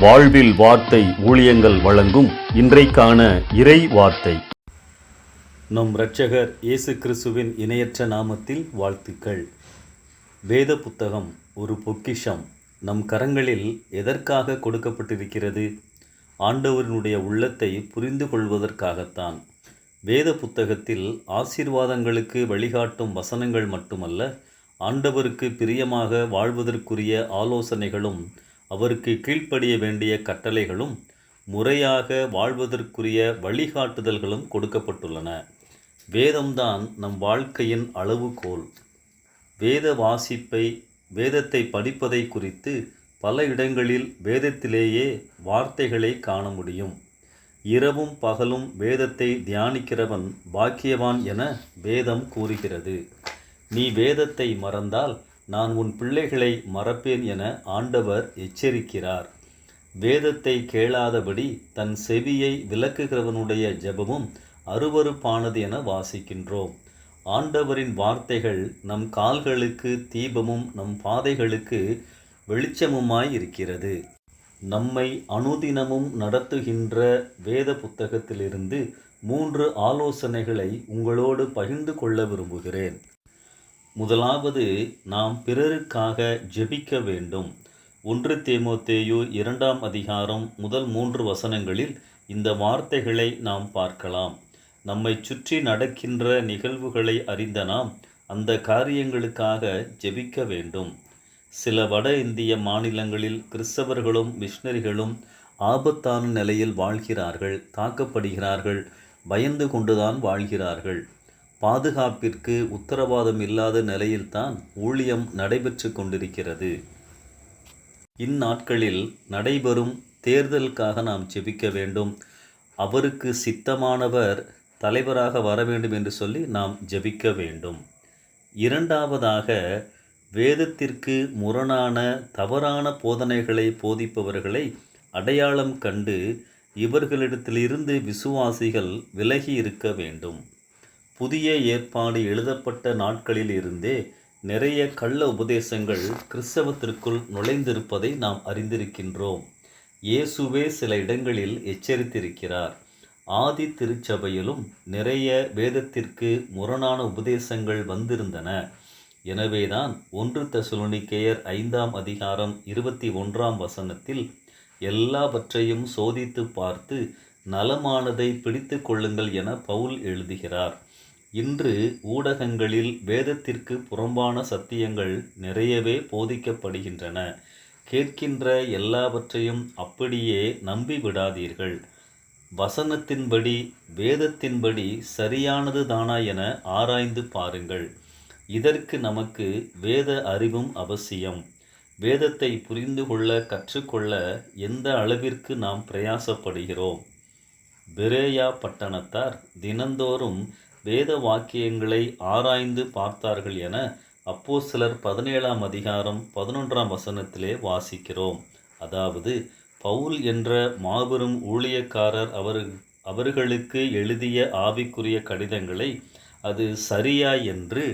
வாழ்வில் வார்த்தை ஊழியங்கள் வழங்கும் இன்றைக்கான இறை வார்த்தை. நம் இரட்சகர் இயேசு கிறிஸ்துவின் இணையற்ற நாமத்தில் வாழ்த்துக்கள். வேத புத்தகம் ஒரு பொக்கிஷம். நம் கரங்களில் எதற்காக கொடுக்கப்பட்டிருக்கிறது? ஆண்டவரினுடைய உள்ளத்தை புரிந்து கொள்வதற்காகத்தான். வேத புத்தகத்தில் ஆசீர்வாதங்களுக்கு வழிகாட்டும் வசனங்கள் மட்டுமல்ல ஆண்டவருக்கு பிரியமாக வாழ்வதற்குரிய ஆலோசனைகளும் அவருக்கு கீழ்ப்படிய வேண்டிய கட்டளைகளும் முறையாக வாழ்வதற்குரிய வழிகாட்டுதல்களும் கொடுக்கப்பட்டுள்ளன. வேதம்தான் நம் வாழ்க்கையின் அளவுகோல். வேத வாசிப்பை வேதத்தை படிப்பதை குறித்து பல இடங்களில் வேதத்திலேயே வார்த்தைகளை காண முடியும். இரவும் பகலும் வேதத்தை தியானிக்கிறவன் பாக்கியவான் என வேதம் கூறுகிறது. நீ வேதத்தை மறந்தால் நான் உன் பிள்ளைகளை மறப்பேன் என ஆண்டவர் எச்சரிக்கிறார். வேதத்தை கேளாதபடி தன் செவியை விலக்குகிறவனுடைய ஜெபமும் அருவருப்பானது என வாசிக்கின்றோம். ஆண்டவரின் வார்த்தைகள் நம் கால்களுக்கு தீபமும் நம் பாதைகளுக்கு வெளிச்சமுமாய் இருக்கிறது. நம்மை அனுதினமும் நடத்துகின்ற வேத புத்தகத்திலிருந்து மூன்று ஆலோசனைகளை உங்களோடு பகிர்ந்து கொள்ள விரும்புகிறேன். முதலாவது நாம் பிறருக்காக ஜெபிக்க வேண்டும். ஒன்று தேமோத்தேயு இரண்டாம் அதிகாரம் முதல் மூன்று வசனங்களில் இந்த வார்த்தைகளை நாம் பார்க்கலாம். நம்மை சுற்றி நடக்கின்ற நிகழ்வுகளை அறிந்த நாம் அந்த காரியங்களுக்காக ஜெபிக்க வேண்டும். சில வட இந்திய மாநிலங்களில் கிறிஸ்தவர்களும் மிஷினரிகளும் ஆபத்தான நிலையில் வாழ்கிறார்கள் தாக்கப்படுகிறார்கள் பயந்து கொண்டுதான் வாழ்கிறார்கள். பாதுகாப்பிற்கு உத்தரவாதம் இல்லாத நிலையில்தான் ஊழியம் நடைபெற்று கொண்டிருக்கிறது. இந்நாட்களில் நடைபெறும் தேர்தலுக்காக நாம் ஜெபிக்க வேண்டும். அவருக்கு சித்தமானவர் தலைவராக வர வேண்டும் என்று சொல்லி நாம் ஜெபிக்க வேண்டும். இரண்டாவதாக வேதத்திற்கு முரணான தவறான போதனைகளை போதிப்பவர்களை அடையாளம் கண்டு இவர்களிடத்திலிருந்து விசுவாசிகள் விலகி இருக்க வேண்டும். புதிய ஏற்பாடு எழுதப்பட்ட நாட்களில் இருந்தே நிறைய கள்ள உபதேசங்கள் கிறிஸ்தவத்திற்குள் நுழைந்திருப்பதை நாம் அறிந்திருக்கின்றோம். இயேசுவே சில இடங்களில் எச்சரித்திருக்கிறார். ஆதி திருச்சபையிலும் நிறைய வேதத்திற்கு முரணான உபதேசங்கள் வந்திருந்தன. எனவேதான் ஒன்று தசுலுனிக்கேயர் ஐந்தாம் அதிகாரம் இருபத்தி ஒன்றாம் வசனத்தில் எல்லாவற்றையும் சோதித்து பார்த்து நலமானதை பிடித்து கொள்ளுங்கள் என பவுல் எழுதுகிறார். இன்று ஊடகங்களில் வேதத்திற்கு புறம்பான சத்தியங்கள் நிறையவே போதிக்கப்படுகின்றன. கேட்கின்ற எல்லாவற்றையும் அப்படியே நம்பிவிடாதீர்கள். வசனத்தின்படி வேதத்தின்படி சரியானது தானா என ஆராய்ந்து பாருங்கள். இதற்கு நமக்கு வேத அறிவும் அவசியம். வேதத்தை புரிந்து கொள்ள கற்றுக்கொள்ள எந்த அளவிற்கு நாம் பிரயாசப்படுகிறோம்? பிரேயா பட்டணத்தார் தினந்தோறும் வேத வாக்கியங்களை ஆராய்ந்து பார்த்தார்கள் என அப்போ சிலர் பதினேழாம் அதிகாரம் பதினொன்றாம் வசனத்திலே வாசிக்கிறோம். அதாவது பவுல் என்ற மாபெரும் ஊழியக்காரர் அவர் அவர்களுக்கு எழுதிய ஆவிக்குரிய கடிதங்களை அது சரியா என்று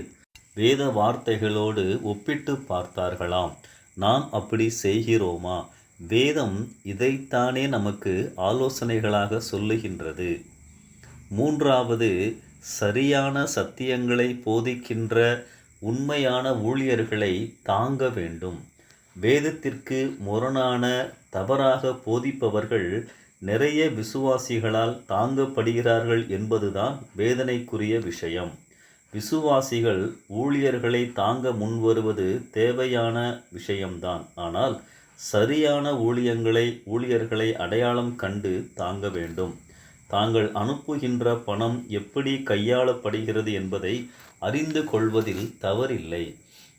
வேத வார்த்தைகளோடு ஒப்பிட்டு பார்த்தார்களாம். நாம் அப்படி செய்கிறோமா? வேதம் இதைத்தானே நமக்கு ஆலோசனைகளாக சொல்லுகின்றது. மூன்றாவது சரியான சத்தியங்களை போதிக்கின்ற உண்மையான ஊழியர்களை தாங்க வேண்டும். வேதத்திற்கு முரணான தவறாக போதிப்பவர்கள் நிறைய விசுவாசிகளால் தாங்கப்படுகிறார்கள் என்பதுதான் வேதனைக்குரிய விஷயம். விசுவாசிகள் ஊழியர்களை தாங்க முன்வருவது தேவையான விஷயம்தான். ஆனால் சரியான ஊழியங்களை ஊழியர்களை அடையாளம் கண்டு தாங்க வேண்டும். தாங்கள் அனுப்புகின்ற பணம் எப்படி கையாளப்படுகிறது என்பதை அறிந்து கொள்வதில் தவறில்லை.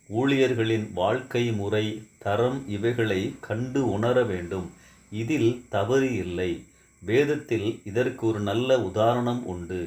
ஊழியர்களின் வாழ்க்கை முறை தரம் இவைகளை கண்டு உணர வேண்டும். இதில் தவறு இல்லை. வேதத்தில் இதற்கு ஒரு நல்ல உதாரணம் உண்டு.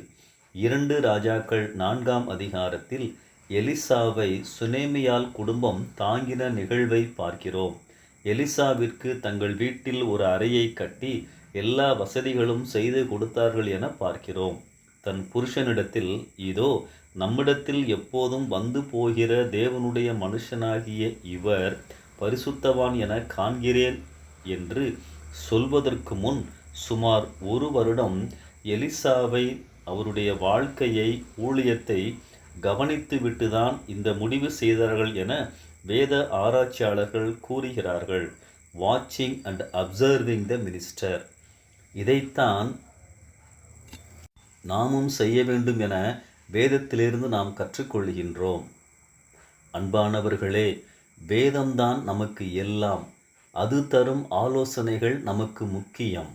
இரண்டு ராஜாக்கள் நான்காம் அதிகாரத்தில் எலிசாவை சுனேமியால் குடும்பம் தாங்கின நிகழ்வை பார்க்கிறோம். எலிசாவிற்கு தங்கள் வீட்டில் ஒரு அறையை கட்டி எல்லா வசதிகளும் செய்து கொடுத்தார்கள் என பார்க்கிறோம். தன் புருஷனிடத்தில் இதோ நம்மிடத்தில் எப்போதும் வந்து போகிற தேவனுடைய மனுஷனாகிய இவர் பரிசுத்தவான் என காண்கிறேன் என்று சொல்வதற்கு முன் சுமார் ஒரு வருடம் எலிசாவை அவருடைய வாழ்க்கையை ஊழியத்தை கவனித்துவிட்டுதான் இந்த முடிவு செய்தார்கள் என வேத ஆராய்ச்சியாளர்கள் கூறுகிறார்கள். வாட்சிங் அண்ட் அப்சர்விங் த மினிஸ்டர் இதைத்தான் நாமும் செய்ய வேண்டும் என வேதத்திலிருந்து நாம் கற்றுக்கொள்கின்றோம். அன்பானவர்களே வேதம்தான் நமக்கு எல்லாம். அது தரும் ஆலோசனைகள் நமக்கு முக்கியம்.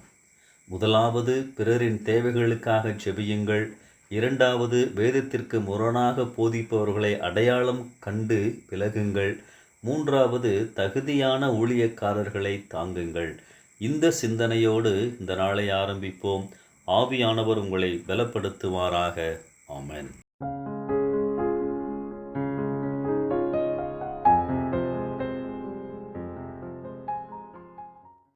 முதலாவது பிறரின் தேவைகளுக்காக ஜெபியுங்கள் இரண்டாவது வேதத்திற்கு முரணாக போதிப்பவர்களை அடையாளம் கண்டு விலகுங்கள். மூன்றாவது தகுதியான ஊழியக்காரர்களை தாங்குங்கள். இந்த சிந்தனையோடு இந்த நாளை ஆரம்பிப்போம். ஆவியானவர் உங்களை பலப்படுத்துவாராக ஆமென்.